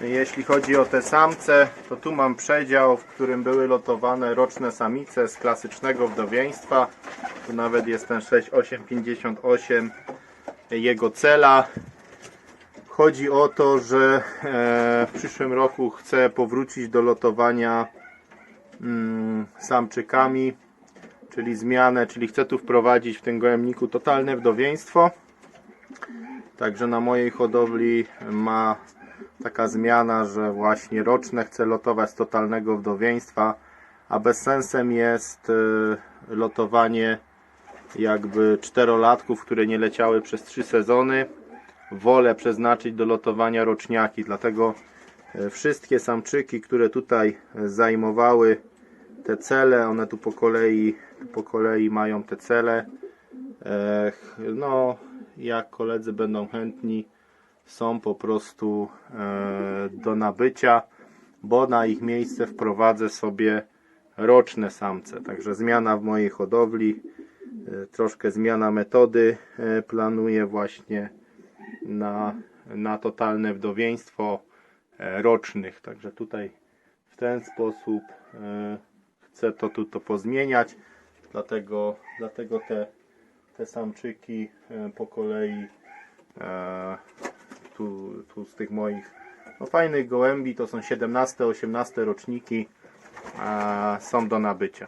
Jeśli chodzi o te samce, to tu mam przedział, w którym były lotowane roczne samice z klasycznego wdowieństwa. Tu nawet jest ten 6858 jego cela. Chodzi o to, że e, w przyszłym roku chcę powrócić do lotowania mm, samczykami, czyli zmianę, czyli chcę tu wprowadzić w tym gołębniku totalne wdowieństwo. Także na mojej hodowli ma taka zmiana, że właśnie roczne chcę lotować z totalnego wdowieństwa, a bez sensem jest y, lotowanie jakby czterolatków, które nie leciały przez trzy sezony. Wolę przeznaczyć do lotowania roczniaki, dlatego y, wszystkie samczyki, które tutaj zajmowały te cele, one tu po kolei, po kolei mają te cele. E, No, jak koledzy będą chętni, są po prostu e, do nabycia, bo na ich miejsce wprowadzę sobie roczne samce. Także zmiana w mojej hodowli, e, troszkę zmiana metody e, planuję właśnie na, na totalne wdowieństwo rocznych. Także tutaj w ten sposób chcę to tu to pozmieniać. Dlatego, dlatego te, te samczyki po kolei tu, tu z tych moich no, fajnych gołębi to są 17-18 roczniki e, są do nabycia.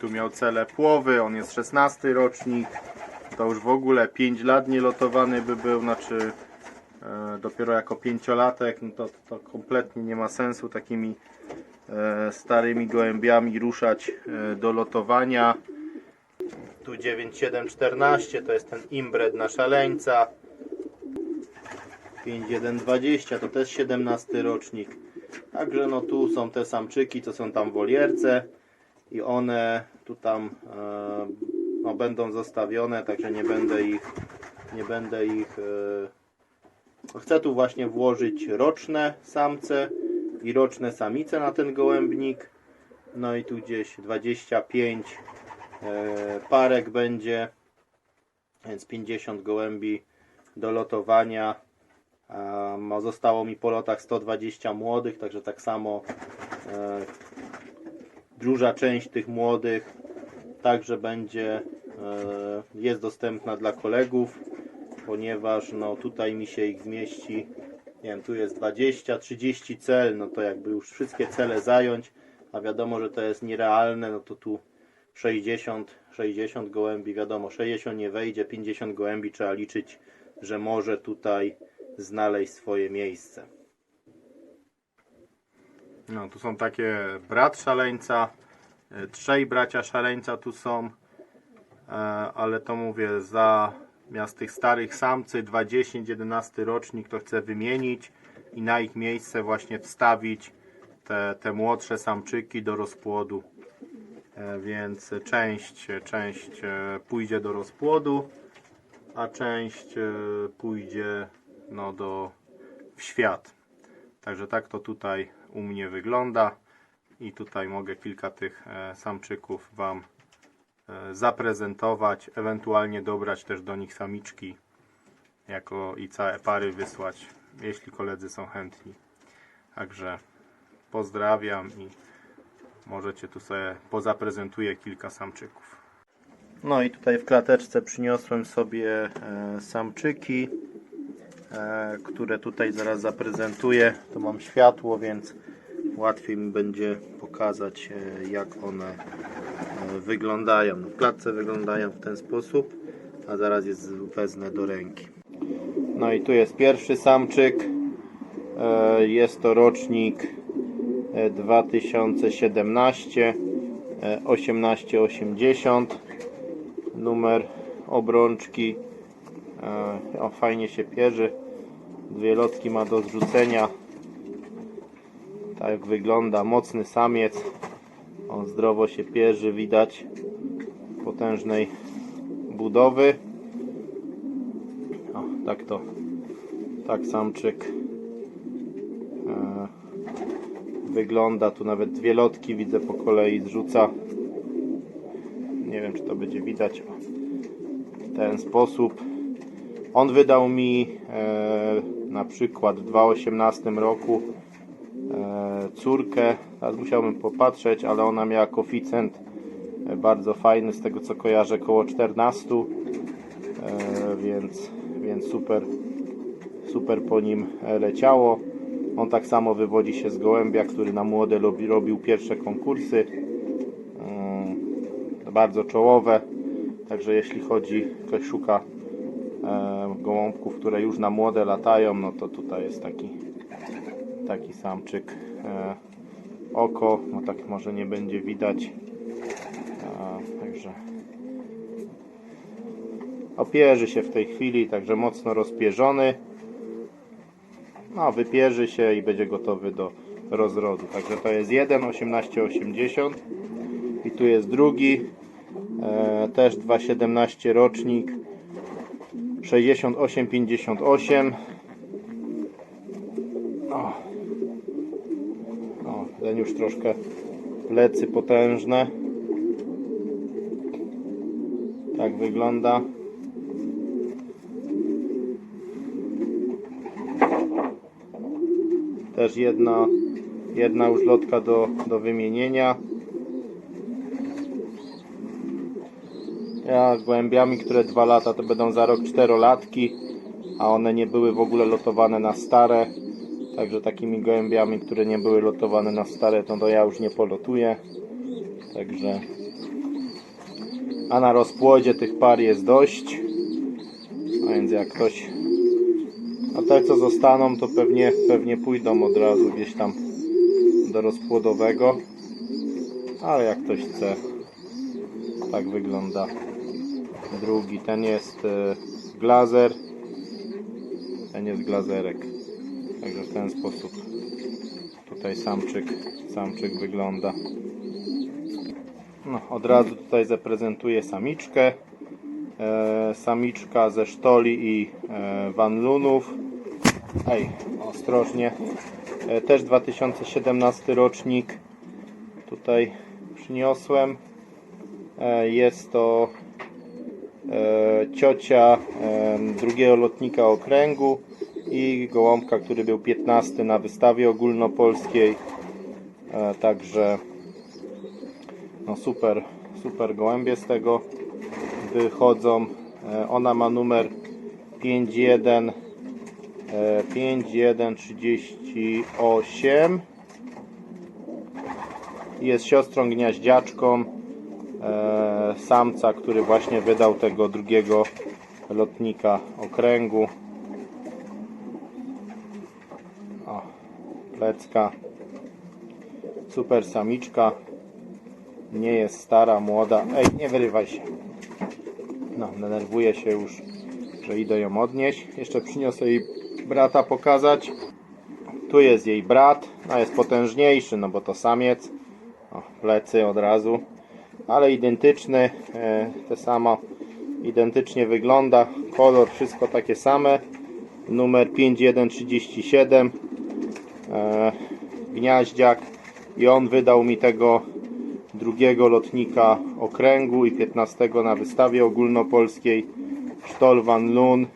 Tu miał cele płowy, on jest 16 rocznik. To już w ogóle 5 lat nielotowany by był, znaczy e, dopiero jako pięciolatek, no to, to kompletnie nie ma sensu takimi e, starymi gołębiami ruszać e, do lotowania. Tu 9714 to jest ten imbred na szaleńca. 5120 to też 17 rocznik. Także no tu są te samczyki, co są tam w wolierce i one tu tam e, no, będą zostawione, także nie będę ich nie będę ich e, chcę tu właśnie włożyć roczne samce i roczne samice na ten gołębnik. No i tu gdzieś 25 e, parek będzie, więc 50 gołębi do lotowania. Zostało mi po lotach 120 młodych, także tak samo e, duża część tych młodych także będzie e, jest dostępna dla kolegów, ponieważ no tutaj mi się ich zmieści nie wiem, tu jest 20, 30 cel, no to jakby już wszystkie cele zająć, a wiadomo, że to jest nierealne, no to tu 60, 60 gołębi, wiadomo, 60 nie wejdzie, 50 gołębi trzeba liczyć, że może tutaj znaleźć swoje miejsce. No, tu są takie brat szaleńca, e, trzej bracia szaleńca tu są, e, ale to mówię, za miast tych starych samcy 20-11 rocznik to chcę wymienić i na ich miejsce właśnie wstawić te, te młodsze samczyki do rozpłodu. E, Więc część, część pójdzie do rozpłodu, a część pójdzie no, do, w świat. Także tak to tutaj u mnie wygląda i tutaj mogę kilka tych e, samczyków Wam e, zaprezentować, ewentualnie dobrać też do nich samiczki jako i całe pary wysłać, jeśli koledzy są chętni. Także pozdrawiam i możecie tu sobie pozaprezentuję kilka samczyków. No i tutaj w klateczce przyniosłem sobie e, samczyki, które tutaj zaraz zaprezentuję. Tu mam światło, więc łatwiej mi będzie pokazać e, jak one e, wyglądają. No, w klatce wyglądają w ten sposób, a zaraz je z- wezmę do ręki. No i tu jest pierwszy samczyk. E, Jest to rocznik e, 2017 e, 1880 numer obrączki E, o, fajnie się pierzy dwie lotki ma do zrzucenia. Tak wygląda. Mocny samiec. On zdrowo się pierzy widać. Potężnej budowy. O, tak to. Tak samczyk e, wygląda. Tu nawet dwie lotki widzę po kolei zrzuca. Nie wiem czy to będzie widać. W ten sposób On wydał mi e, na przykład w 2018 roku e, córkę, teraz musiałbym popatrzeć, ale ona miała koeficjent e, bardzo fajny, z tego co kojarzę, około 14, e, więc, więc super, super po nim e, leciało. On tak samo wywodzi się z Gołębia, który na młode robi, robił pierwsze konkursy, Mm, bardzo czołowe, także jeśli chodzi, ktoś szuka e, gołąbków, które już na młode latają, no to tutaj jest taki taki samczyk. E, oko, no tak może nie będzie widać. E, także opierzy się w tej chwili, także mocno rozpierzony. No wypierzy się i będzie gotowy do rozrodu, także to jest jeden 18,80 i tu jest drugi. E, też 2,17 rocznik 68,58 o. o, ten już troszkę plecy potężne. Tak wygląda. Też jedna jedna już lotka do, do wymienienia Ja głębiami, które dwa lata to będą za rok czterolatki, a one nie były w ogóle lotowane na stare. Także takimi gołębiami, które nie były lotowane na stare, to, to ja już nie polotuję. Także a na rozpłodzie tych par jest dość. A więc jak ktoś a te co zostaną to pewnie pewnie pójdą od razu gdzieś tam do rozpłodowego. Ale jak ktoś chce tak wygląda drugi ten jest e, glazer. Ten jest glazerek. Także w ten sposób tutaj samczyk samczyk wygląda. No, od razu tutaj zaprezentuję samiczkę. E, samiczka ze sztoli i e, wanlunów. Ej, ostrożnie. E, też 2017 rocznik tutaj przyniosłem. E, Jest to ciocia e, drugiego lotnika okręgu i gołąbka, który był 15 na wystawie ogólnopolskiej. E, Także no super, super gołębie z tego wychodzą. E, Ona ma numer 51 e, 5138 jest siostrą gniaździaczką samca, który właśnie wydał tego drugiego lotnika okręgu. O, plecka. Super samiczka. Nie jest stara, młoda. Ej, nie wyrywaj się. No, denerwuje się już, że idę ją odnieść. Jeszcze przyniosę jej brata pokazać. Tu jest jej brat. No, jest potężniejszy, no bo to samiec. O, plecy od razu ale identyczny, e, te samo identycznie wygląda, kolor wszystko takie same, numer 5137 e, gniaździak i on wydał mi tego drugiego lotnika okręgu i 15 na wystawie ogólnopolskiej Sztol van Loon.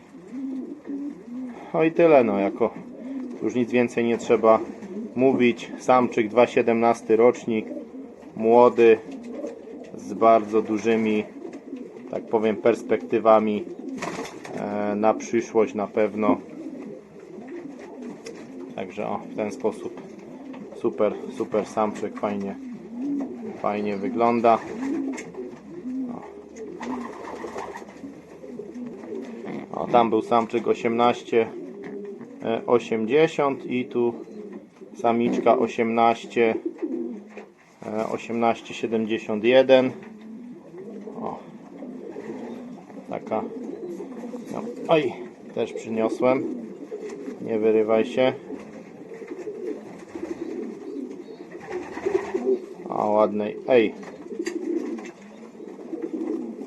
No i tyle no jako już nic więcej nie trzeba mówić. Samczyk 217 rocznik młody z bardzo dużymi, tak powiem, perspektywami e, na przyszłość na pewno. Także o, w ten sposób super, super samczyk, fajnie, fajnie wygląda. O. tam był samczyk 18 e, 80 i tu samiczka 18 1871 o, taka. No, oj, też przyniosłem. Nie wyrywaj się. A ładnej, ej.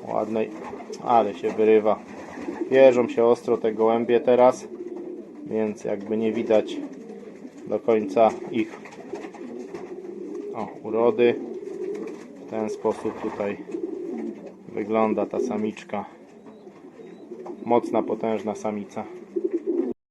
Ładnej, ale się wyrywa. Bierzą się ostro te gołębie teraz więc jakby nie widać do końca ich o, urody. W ten sposób tutaj wygląda ta samiczka. Mocna, potężna samica.